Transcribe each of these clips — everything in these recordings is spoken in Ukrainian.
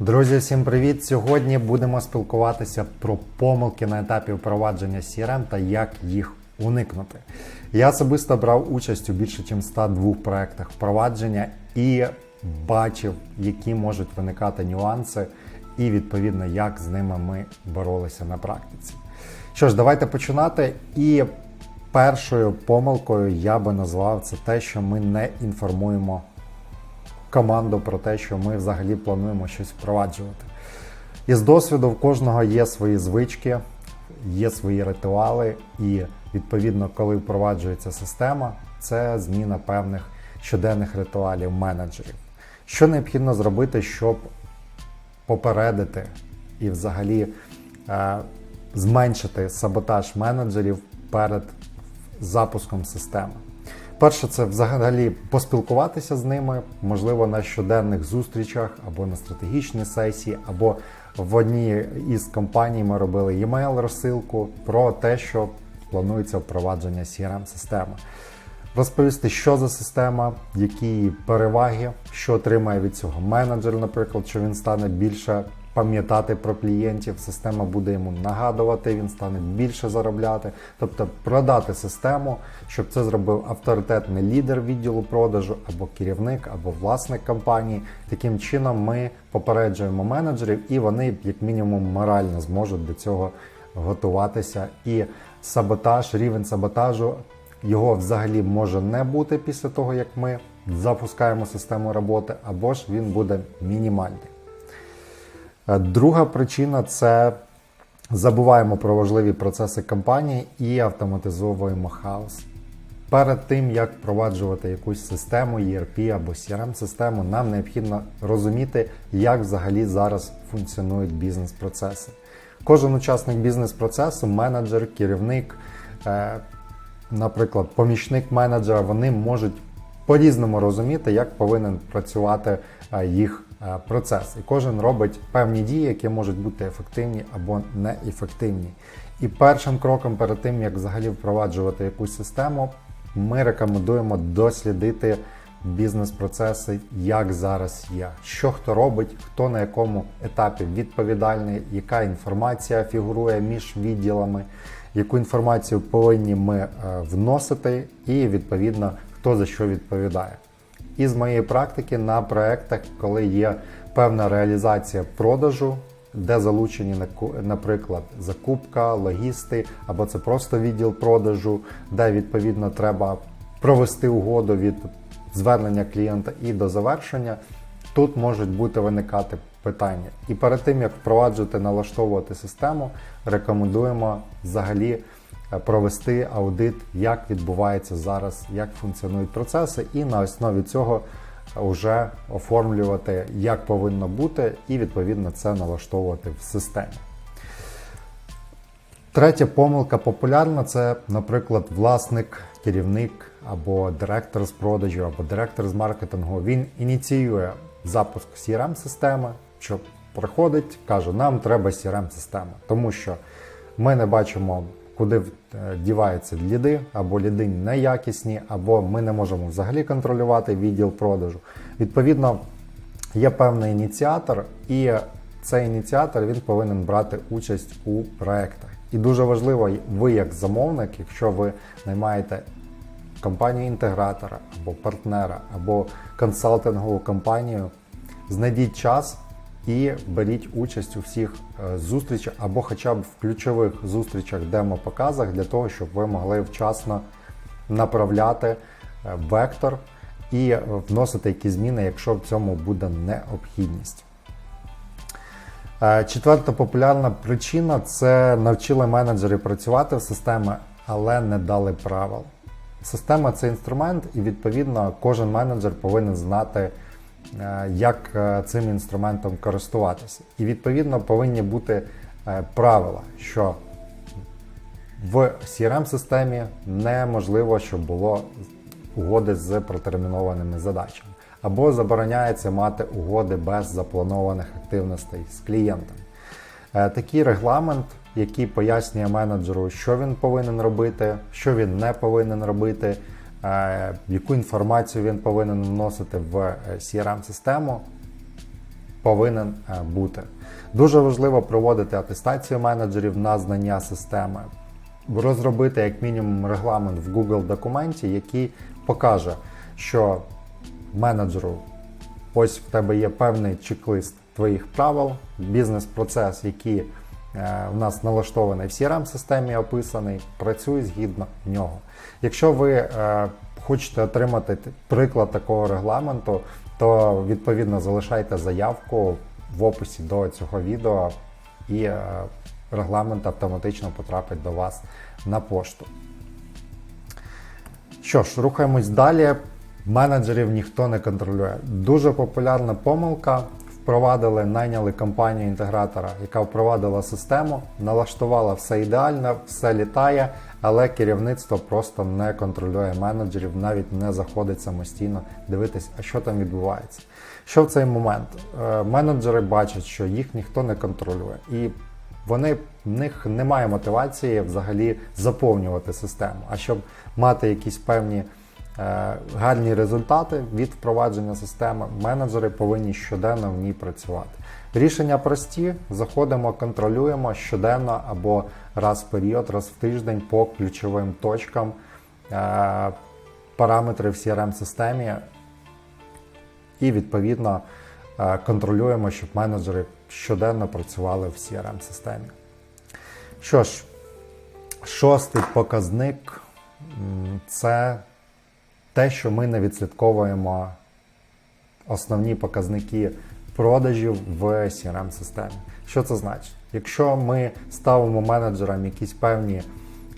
Друзі, всім привіт! Сьогодні будемо спілкуватися про помилки на етапі впровадження CRM та як їх уникнути. Я особисто брав участь у більше ніж 102 проектах впровадження і бачив, які можуть виникати нюанси, і відповідно, як з ними ми боролися на практиці. Що ж, давайте починати. І першою помилкою я би назвав це те, що ми не інформуємо команду про те, що ми взагалі плануємо щось впроваджувати. Із досвіду в кожного є свої звички, є свої ритуали, і відповідно, коли впроваджується система, це зміна певних щоденних ритуалів менеджерів. Що необхідно зробити, щоб попередити і взагалі е, зменшити саботаж менеджерів перед запуском системи? Перше, це взагалі поспілкуватися з ними, можливо, на щоденних зустрічах або на стратегічній сесії, або в одній із компаній ми робили e-mail розсилку про те, що планується впровадження crm системи. Розповісти, що за система, які переваги, що отримає від цього менеджер, наприклад, що він стане більше пам'ятати про клієнтів, система буде йому нагадувати, він стане більше заробляти, тобто продати систему, щоб це зробив авторитетний лідер відділу продажу або керівник, або власник компанії. Таким чином ми попереджуємо менеджерів, і вони, як мінімум, морально зможуть до цього готуватися. І саботаж, рівень саботажу. Його взагалі може не бути після того, як ми запускаємо систему роботи, або ж він буде мінімальний. Е, Друга причина це забуваємо про важливі процеси компанії і автоматизовуємо хаос. Перед тим, як впроваджувати якусь систему ERP або CRM-систему, нам необхідно розуміти, як взагалі зараз функціонують бізнес-процеси. Кожен учасник бізнес-процесу, менеджер, керівник, е, наприклад, помічник менеджера, вони можуть по-різному розуміти, як повинен працювати е, їх процес. І кожен робить певні дії, які можуть бути ефективні або неефективні. І першим кроком перед тим, як взагалі впроваджувати якусь систему, ми рекомендуємо дослідити бізнес-процеси, як зараз є, що хто робить, хто на якому етапі відповідальний, яка інформація фігурує між відділами, яку інформацію повинні ми е, вносити, і відповідно хто за що відповідає. І з моєї практики на проектах, коли є певна реалізація продажу, де залучені, наприклад, закупка, логісти, або це просто відділ продажу, де відповідно треба провести угоду від звернення клієнта і до завершення, тут можуть бути виникати питання. І перед тим як впроваджувати, налаштовувати систему, рекомендуємо взагалі провести аудит, як відбувається зараз, як функціонують процеси, і на основі цього вже оформлювати, як повинно бути, і відповідно це налаштовувати в системі. Третя помилка популярна це, наприклад, власник, керівник або директор з продажу, або директор з маркетингу. Він ініціює запуск crm системи що приходить, каже, нам треба crm система тому що ми не бачимо куди е, діваються ліди, або ліди неякісні, або ми не можемо взагалі контролювати відділ продажу. Відповідно, є певний ініціатор, і цей ініціатор він повинен брати участь у проектах. І дуже важливо, ви як замовник, якщо ви наймаєте компанію інтегратора або партнера, або консалтингову компанію, знайдіть час і беріть участь у всіх е, зустрічах або хоча б в ключових зустрічах, демо-показах, для того, щоб ви могли вчасно направляти е, вектор і е, вносити якісь зміни, якщо в цьому буде необхідність. Четверта популярна причина це навчили менеджери працювати в системі, але не дали правил. Система це інструмент, і відповідно кожен менеджер повинен знати. Е, як е, цим інструментом користуватися. І відповідно повинні бути е, правила, що в CRM-системі неможливо, щоб було угоди з протермінованими задачами. Або забороняється мати угоди без запланованих активностей з клієнтом. Такий регламент, який пояснює менеджеру, що він повинен робити, що він не повинен робити. Е, яку інформацію він повинен вносити в crm е, систему повинен е, бути. Дуже важливо проводити атестацію менеджерів на знання системи, розробити як мінімум регламент в Google документі, який покаже, що менеджеру ось в тебе є певний чек-лист твоїх правил, бізнес-процес, який е, в нас налаштований в CRM-системі, описаний, працюй згідно нього. Якщо ви е, хочете отримати приклад такого регламенту, то відповідно залишайте заявку в описі до цього відео, і е, регламент автоматично потрапить до вас на пошту. Що ж, рухаємось далі. Менеджерів ніхто не контролює. Дуже популярна помилка. Впровадили, найняли компанію інтегратора, яка впровадила систему, налаштувала все ідеально, все літає, але керівництво просто не контролює менеджерів, навіть не заходить самостійно дивитись, а що там відбувається. Що в цей момент? Е, Менеджери бачать, що їх ніхто не контролює, і вони в них немає мотивації взагалі заповнювати систему. А щоб мати якісь певні гарні результати від впровадження системи, менеджери повинні щоденно в ній працювати. Рішення прості: заходимо, контролюємо щоденно або раз в період, раз в тиждень по ключовим точкам е, параметри в CRM-системі і відповідно е, контролюємо, щоб менеджери щоденно працювали в CRM-системі. Що ж, шостий показник це те, що ми не відслідковуємо основні показники продажів в CRM-системі. Що це значить? Якщо ми ставимо менеджерам якісь певні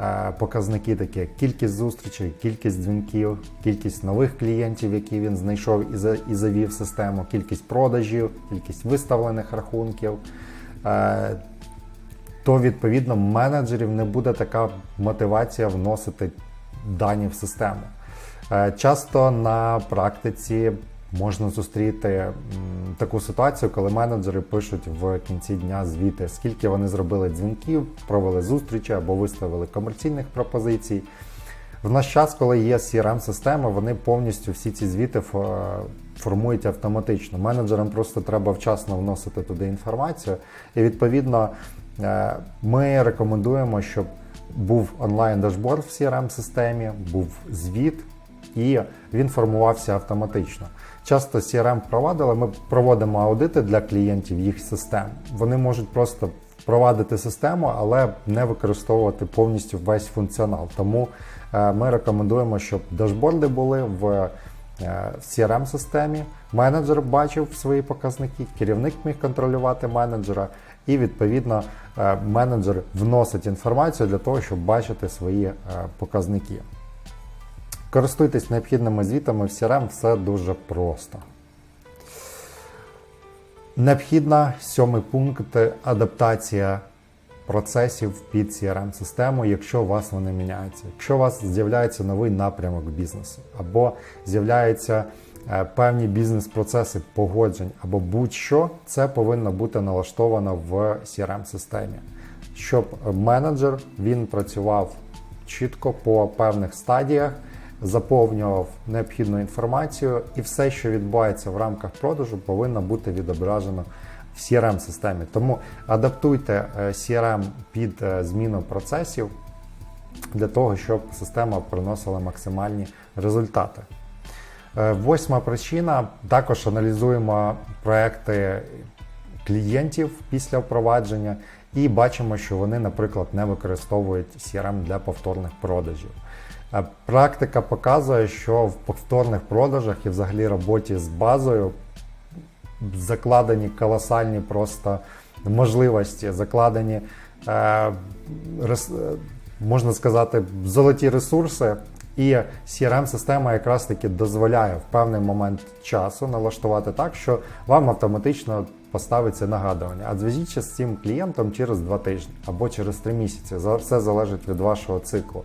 е, показники, такі як кількість зустрічей, кількість дзвінків, кількість нових клієнтів, які він знайшов і, за, і завів систему, кількість продажів, кількість виставлених рахунків, е, то відповідно менеджерів не буде така мотивація вносити дані в систему. Е, Часто на практиці можна зустріти таку ситуацію, коли менеджери пишуть в кінці дня звіти, скільки вони зробили дзвінків, провели зустрічі або виставили комерційних пропозицій. В наш час, коли є CRM-система, вони повністю всі ці звіти формують автоматично. Менеджерам просто треба вчасно вносити туди інформацію. І відповідно е, ми рекомендуємо, щоб був онлайн-дашборд в CRM-системі, був звіт, і він формувався автоматично. Часто CRM провадили, ми проводимо аудити для клієнтів їх систем. Вони можуть просто впровадити систему, але не використовувати повністю весь функціонал. Тому е, ми рекомендуємо, щоб дашборди були в е, в CRM-системі, менеджер бачив свої показники, керівник міг контролювати менеджера, і відповідно е, менеджер вносить інформацію для того, щоб бачити свої показники. Користуйтесь необхідними звітами в CRM, все дуже просто. Необхідна сьомий пункт адаптація процесів під CRM-систему, якщо у вас вони міняються. Якщо у вас з'являється новий напрямок бізнесу, або з'являються е, певні бізнес-процеси погоджень, або будь-що, це повинно бути налаштовано в CRM-системі, щоб менеджер він працював чітко по певних стадіях заповнював необхідну інформацію, і все, що відбувається в рамках продажу, повинно бути відображено в CRM-системі. Тому адаптуйте е, CRM під е, зміну процесів для того, щоб система приносила максимальні результати. Е, Восьма причина також аналізуємо проекти клієнтів після впровадження і бачимо, що вони, наприклад, не використовують CRM для повторних продажів. Е, Практика показує, що в повторних продажах і взагалі роботі з базою закладені колосальні просто можливості, закладені, е, е, можна сказати, золоті ресурси. І CRM-система якраз таки дозволяє в певний момент часу налаштувати так, що вам автоматично поставиться нагадування. А зв'яжіться з цим клієнтом через два тижні або через три місяці. Все залежить від вашого циклу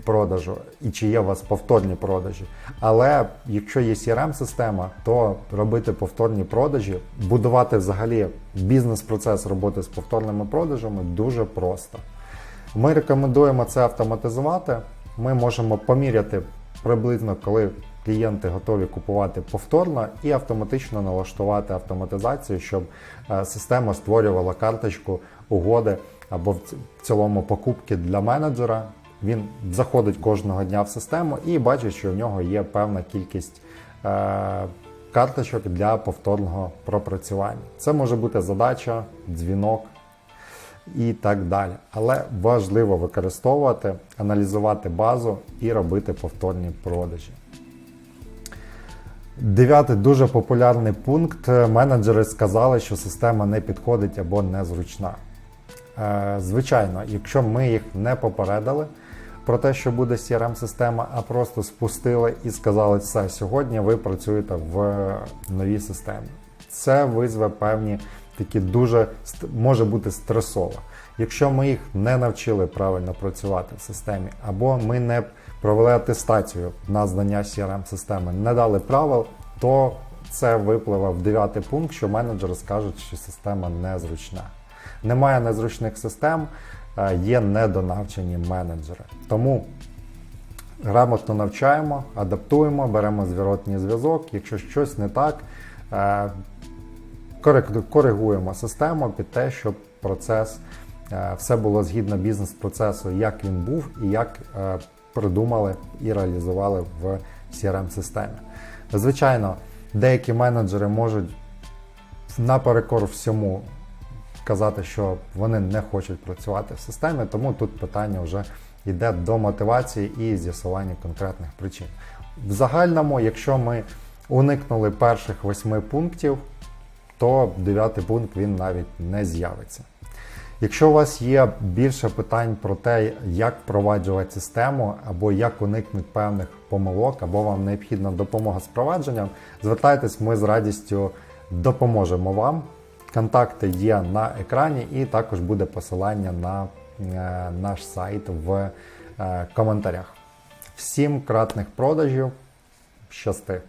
продажу і чи є у вас повторні продажі. Але якщо є CRM-система, то робити повторні продажі, будувати взагалі бізнес-процес роботи з повторними продажами дуже просто. Ми рекомендуємо це автоматизувати. Ми можемо поміряти приблизно, коли клієнти готові купувати повторно і автоматично налаштувати автоматизацію, щоб е, система створювала карточку угоди або в цілому покупки для менеджера. Він заходить кожного дня в систему і бачить, що в нього є певна кількість е, карточок для повторного пропрацювання. Це може бути задача, дзвінок і так далі. Але важливо використовувати, аналізувати базу і робити повторні продажі. Дев'ятий дуже популярний пункт. Менеджери сказали, що система не підходить або незручна. Е, Звичайно, якщо ми їх не попередили про те, що буде CRM-система, а просто спустили і сказали, все, сьогодні ви працюєте в новій системі. Це визве певні такі дуже може бути стресово. Якщо ми їх не навчили правильно працювати в системі, або ми не провели атестацію на знання CRM-системи, не дали правил, то це випливе в дев'ятий пункт, що менеджери скажуть, що система незручна. Немає незручних систем, е, є недонавчені менеджери. Тому грамотно навчаємо, адаптуємо, беремо зворотній зв'язок. Якщо щось не так, е, коригуємо систему під те, щоб процес е, все було згідно бізнес-процесу, як він був і як е, придумали і реалізували в CRM-системі. Звичайно, деякі менеджери можуть наперекор всьому казати, що вони не хочуть працювати в системі, тому тут питання вже йде до мотивації і з'ясування конкретних причин. В загальному, якщо ми уникнули перших восьми пунктів, то дев'ятий пункт він навіть не з'явиться. Якщо у вас є більше питань про те, як впроваджувати систему, або як уникнути певних помилок, або вам необхідна допомога з впровадженням, звертайтесь, ми з радістю допоможемо вам. Контакти є на екрані, і також буде посилання на е, наш сайт в е, коментарях. Всім кратних продажів. Щасти!